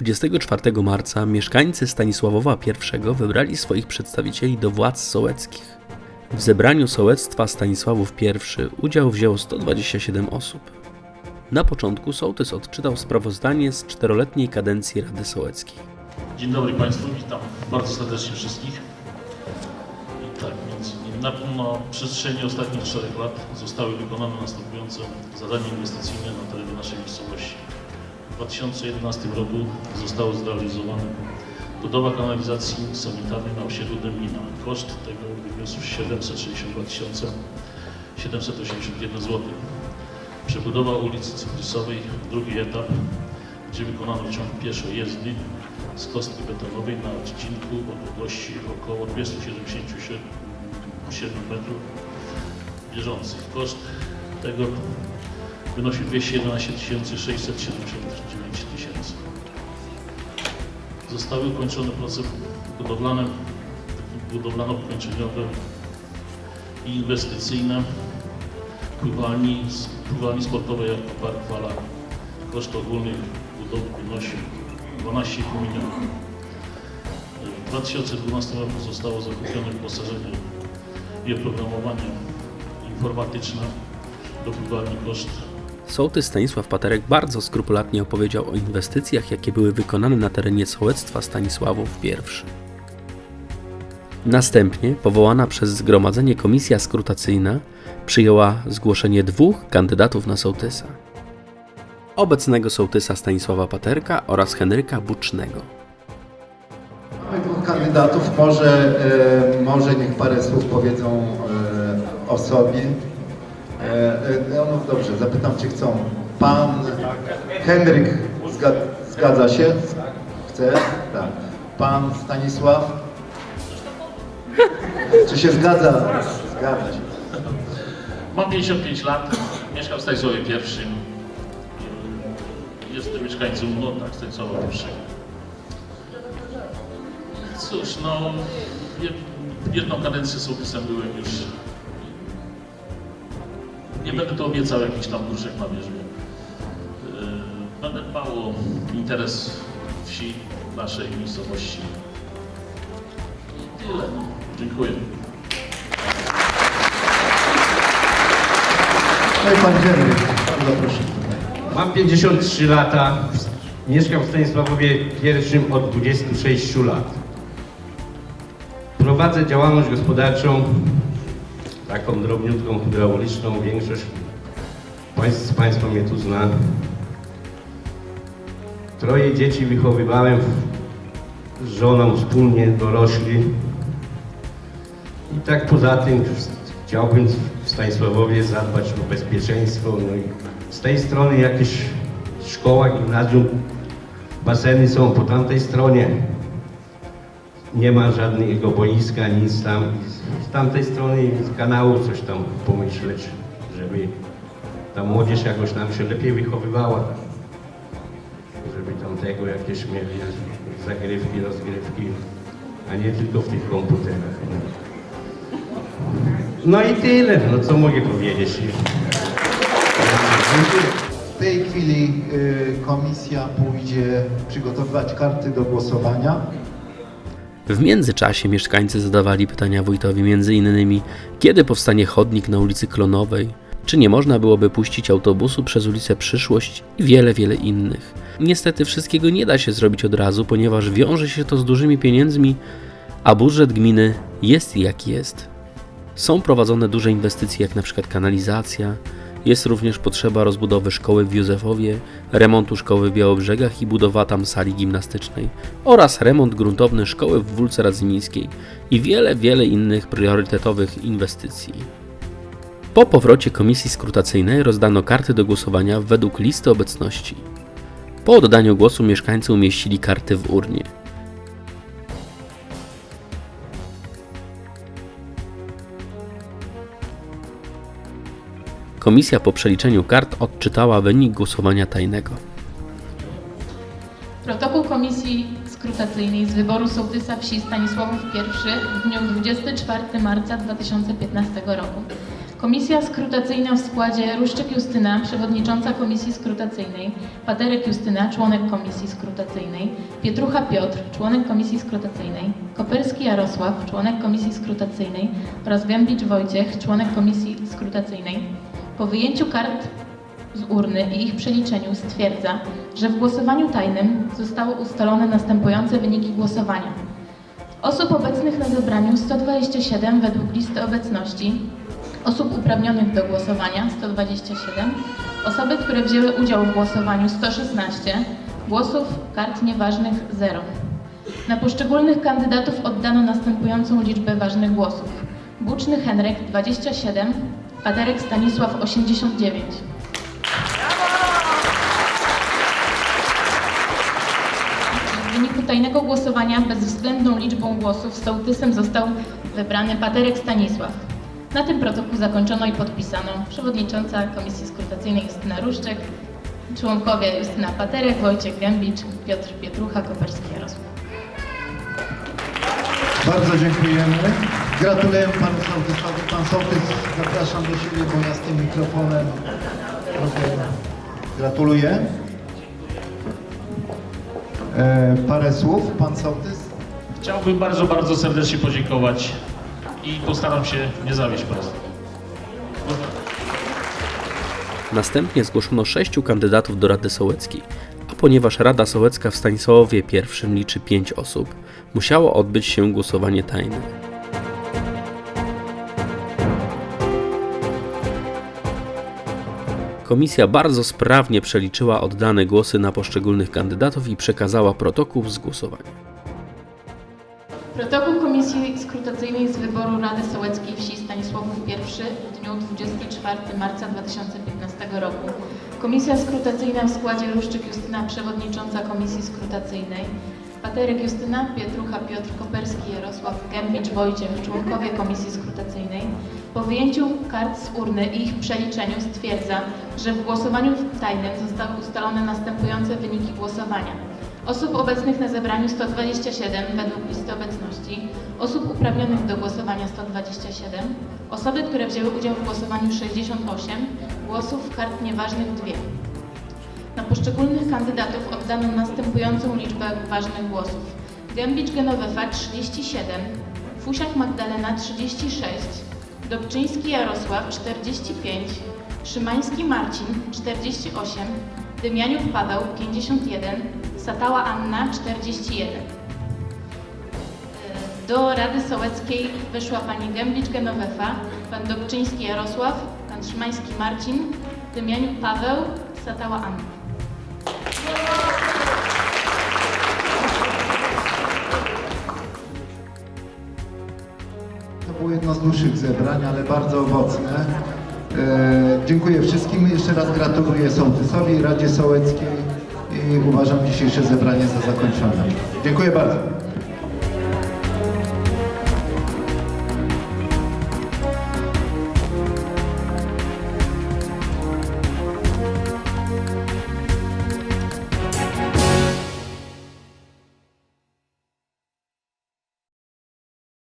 24 marca mieszkańcy Stanisławowa I wybrali swoich przedstawicieli do władz sołeckich. W zebraniu sołectwa Stanisławów I udział wzięło 127 osób. Na początku sołtys odczytał sprawozdanie z czteroletniej kadencji Rady Sołeckiej. Dzień dobry Państwu, witam bardzo serdecznie wszystkich. I tak, innymi na, na przestrzeni ostatnich czterech lat zostały wykonane następujące zadania inwestycyjne na terenie naszej miejscowości. W 2011 roku zostało zrealizowane budowa kanalizacji sanitarnej na osiedlu Dębina. Koszt tego wyniósł 762 781 zł. Przebudowa ulicy Cyprysowej, drugi etap, gdzie wykonano ciąg pieszo-jezdni z kostki betonowej na odcinku o długości około 277 metrów bieżących. Koszt tego wynosi 211 679 tysięcy. Zostały ukończone prace budowlane, budowlano-ukończeniowe i inwestycyjne pływalni, pływalni sportowej Park Fala. Koszt ogólny budowy wynosi 12,5 milionów. W 2012 roku zostało zakupione wyposażenie i oprogramowanie informatyczne do pływalni koszt Sołtys Stanisław Paterek bardzo skrupulatnie opowiedział o inwestycjach, jakie były wykonane na terenie sołectwa Stanisławów I. Następnie powołana przez zgromadzenie komisja skrutacyjna przyjęła zgłoszenie dwóch kandydatów na sołtysa. Obecnego sołtysa Stanisława Paterka oraz Henryka Bucznego. Mamy dwóch kandydatów, może, e, może niech parę słów powiedzą e, o sobie. E, e, no dobrze, zapytam, czy chcą. Pan Henryk zga, zgadza się? Chce? Tak. Pan Stanisław? Czy się zgadza? Zgadza się. Mam 55 lat, mieszkam w Stanisławie I. Jestem mieszkańcem no, tak, Stanisława I. Cóż, no, jed- jedną kadencję sołtysem byłem już. Nie będę to obiecał jakichś tam gruszek na wierzbie. Będę dbał o interes wsi, naszej miejscowości. I tyle. No. Dziękuję. No i pan bardzo proszę. Mam 53 lata, mieszkam w Stanisławowie I od 26 lat. Prowadzę działalność gospodarczą, taką drobniutką, hydrauliczną, większość z Państwa mnie tu zna. Troje dzieci wychowywałem z żoną wspólnie, dorośli. I tak poza tym chciałbym w Stanisławowie zadbać o bezpieczeństwo. No i z tej strony jakieś szkoła, gimnazjum, baseny są po tamtej stronie. Nie ma żadnego boiska, nic tam. Z tamtej strony kanału coś tam pomyśleć, żeby ta młodzież jakoś nam się lepiej wychowywała. Żeby tam tego jakieś mieli zagrywki, rozgrywki, a nie tylko w tych komputerach. No i tyle, no co mogę powiedzieć. W tej chwili y, komisja pójdzie przygotowywać karty do głosowania. W międzyczasie mieszkańcy zadawali pytania wójtowi m.in. kiedy powstanie chodnik na ulicy Klonowej, czy nie można byłoby puścić autobusu przez ulicę Przyszłość i wiele, wiele innych. Niestety wszystkiego nie da się zrobić od razu, ponieważ wiąże się to z dużymi pieniędzmi, a budżet gminy jest jaki jest. Są prowadzone duże inwestycje, jak na przykład kanalizacja. Jest również potrzeba rozbudowy szkoły w Józefowie, remontu szkoły w Białobrzegach i budowa tam sali gimnastycznej oraz remont gruntowny szkoły w Wólce Radzymińskiej i wiele, wiele innych priorytetowych inwestycji. Po powrocie komisji skrutacyjnej rozdano karty do głosowania według listy obecności. Po oddaniu głosu mieszkańcy umieścili karty w urnie. Komisja po przeliczeniu kart odczytała wynik głosowania tajnego. Protokół Komisji Skrutacyjnej z wyboru sołtysa wsi Stanisławów I w dniu 24 marca 2015 roku. Komisja skrutacyjna w składzie Ruszczyk Justyna, przewodnicząca Komisji Skrutacyjnej, Paderek Justyna, członek Komisji Skrutacyjnej, Pietrucha Piotr, członek Komisji Skrutacyjnej, Koperski Jarosław, członek Komisji Skrutacyjnej oraz Gębicz Wojciech, członek Komisji Skrutacyjnej. Po wyjęciu kart z urny i ich przeliczeniu stwierdza, że w głosowaniu tajnym zostały ustalone następujące wyniki głosowania. Osób obecnych na zebraniu 127 według listy obecności, osób uprawnionych do głosowania 127, osoby, które wzięły udział w głosowaniu 116, głosów kart nieważnych 0. Na poszczególnych kandydatów oddano następującą liczbę ważnych głosów. Buczny Henryk 27, Paderek Stanisław 89. W wyniku tajnego głosowania bezwzględną liczbą głosów sołtysem został wybrany Paterek Stanisław. Na tym protokół zakończono i podpisano przewodnicząca Komisji Skrutacyjnej Justyna Ruszczek, członkowie Justyna Paterek, Wojciech Gębicz, Piotr Pietrucha, Koperski Jarosław. Bardzo dziękujemy. Gratulujemy panu sołtysowi. Siebie, bo ja z tym mikrofonem gratuluję. E, parę słów, pan sołtys. Chciałbym bardzo, bardzo serdecznie podziękować i postaram się nie zawieść Państwa. Następnie zgłoszono sześciu kandydatów do Rady Sołeckiej, a ponieważ Rada Sołecka w Stanisławowie I liczy pięć osób, musiało odbyć się głosowanie tajne. Komisja bardzo sprawnie przeliczyła oddane głosy na poszczególnych kandydatów i przekazała protokół z głosowania. Protokół Komisji Skrutacyjnej z wyboru Rady Sołeckiej Wsi Stanisławów I w dniu 24 marca 2015 roku. Komisja Skrutacyjna w składzie Ruszczyk Justyna, przewodnicząca Komisji Skrutacyjnej, Paterek Justyna, Pietrucha Piotr Koperski, Jarosław Gębicz Wojciech, członkowie Komisji Skrutacyjnej. Po wyjęciu kart z urny i ich przeliczeniu stwierdza, że w głosowaniu tajnym zostały ustalone następujące wyniki głosowania. Osób obecnych na zebraniu 127 według listy obecności, osób uprawnionych do głosowania 127, osoby, które wzięły udział w głosowaniu 68, głosów kart nieważnych 2. Na poszczególnych kandydatów oddano następującą liczbę ważnych głosów. Gębicz Genowefa 37, Fusiak Magdalena 36, Dobczyński Jarosław 45, Szymański Marcin 48, Dymianiuk Paweł 51, Satała Anna 41. Do Rady Sołeckiej wyszła pani Gębicz Genowefa, pan Dobczyński Jarosław, pan Szymański Marcin, Dymianiuk Paweł, Satała Anna. Jedno z dłuższych zebrań, ale bardzo owocne. E, dziękuję wszystkim. Jeszcze raz gratuluję sołtysowi, Radzie Sołeckiej i uważam dzisiejsze zebranie za zakończone. Dziękuję bardzo.